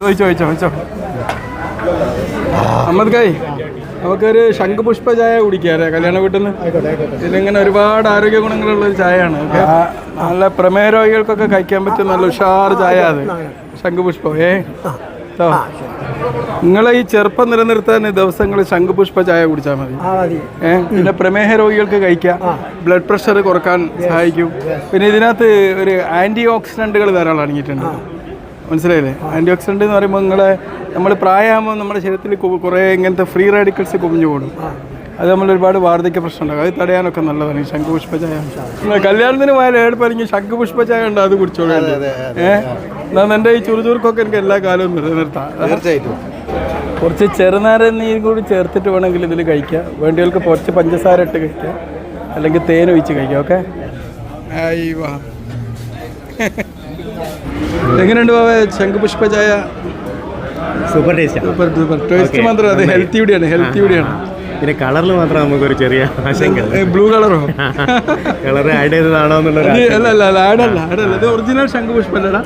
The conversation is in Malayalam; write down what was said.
ചോദിച്ചോ ചോദിച്ചോ ചോദിച്ചോ. അഹമ്മദ് കായ് നമുക്കൊരു ശംഖുപുഷ്പ ചായ കുടിക്കാറേ കല്യാണ വീട്ടിൽ നിന്ന് ഇതിലിങ്ങനെ ഒരുപാട് ആരോഗ്യ ഗുണങ്ങളുള്ള ഒരു ചായയാണ്? നല്ല പ്രമേഹ രോഗികൾക്കൊക്കെ കഴിക്കാൻ പറ്റുന്ന നല്ല ഉഷാർ ചായ അത്. ശംഖുപുഷ്പം ഏ? നിങ്ങളെ ഈ ചെറുപ്പം നിലനിർത്താൻ ദിവസങ്ങൾ ശംഖുപുഷ്പ ചായ കുടിച്ചാൽ മതി. ആ മതി. ഏ? പിന്നെ പ്രമേഹ രോഗികൾക്ക് കഴിക്കാം ബ്ലഡ് പ്രഷർ കുറയ്ക്കാൻ സഹായിക്കും. പിന്നെ ഇതിനകത്ത് ഒരു ആന്റി ഓക്സിഡന്റുകൾ ധാരാളം അടങ്ങിയിട്ടുണ്ട്. മനസ്സിലായില്ലേ? ആന്റി ഓക്സിഡന്റ് എന്ന് പറയുമ്പോൾ നിങ്ങളെ നമ്മൾ പ്രായമാകുമ്പോൾ നമ്മുടെ ശരീരത്തിൽ കുറേ ഇങ്ങനത്തെ ഫ്രീ റാഡിക്കൽസ് കുമിഞ്ഞു കൂടും. അത് നമ്മൾ ഒരുപാട് വാർദ്ധക്യ പ്രശ്നം ഉണ്ടാകും അത് തടയാനൊക്കെ നല്ലതാണ്. ഈ ശംഖുപുഷ്പ ചായ കല്യാണത്തിന് പോയാൽ ഏടുപ്പല്ലെങ്കിൽ ശംഖുപുഷ്പ ചായ ഉണ്ട്? അത് കുടിച്ചോളൂ. ഏഹ് എന്നാൽ എന്റെ ഈ ചുറുചുറുക്കൊക്കെ എനിക്ക് എല്ലാ കാലവും നിലനിർത്താം. തീർച്ചയായിട്ടും. കുറച്ച് ചെറുനാരങ്ങ കൂടി ചേർത്തിട്ട് വേണമെങ്കിൽ ഇതിൽ കഴിക്കുക വേണ്ടികൾക്ക് കുറച്ച് പഞ്ചസാര ഇട്ട് കഴിക്കുക അല്ലെങ്കിൽ തേൻ ഒഴിച്ച് കഴിക്കാം ഓക്കെ? എങ്ങനെയുണ്ട് ബാബ? ശംഖുപുഷ്പ ചായ super taste super super taste മാത്രം അത് ഹെൽത്തി കൂടിയാണ് ഹെൽത്തി കൂടിയാണ്. പിന്നെ കളറിൽ മാത്രം നമുക്കൊരു ചെറിയ ആശങ്ക ബ്ലൂ കളറോ കളർ ആഡ് ചെയ്തതാണോ എന്നുള്ള അല്ല അല്ല അല്ല ആടല്ല ആടല്ല ഇത് ഒറിജിനൽ ശംഖുപുഷ്പല്ലടാ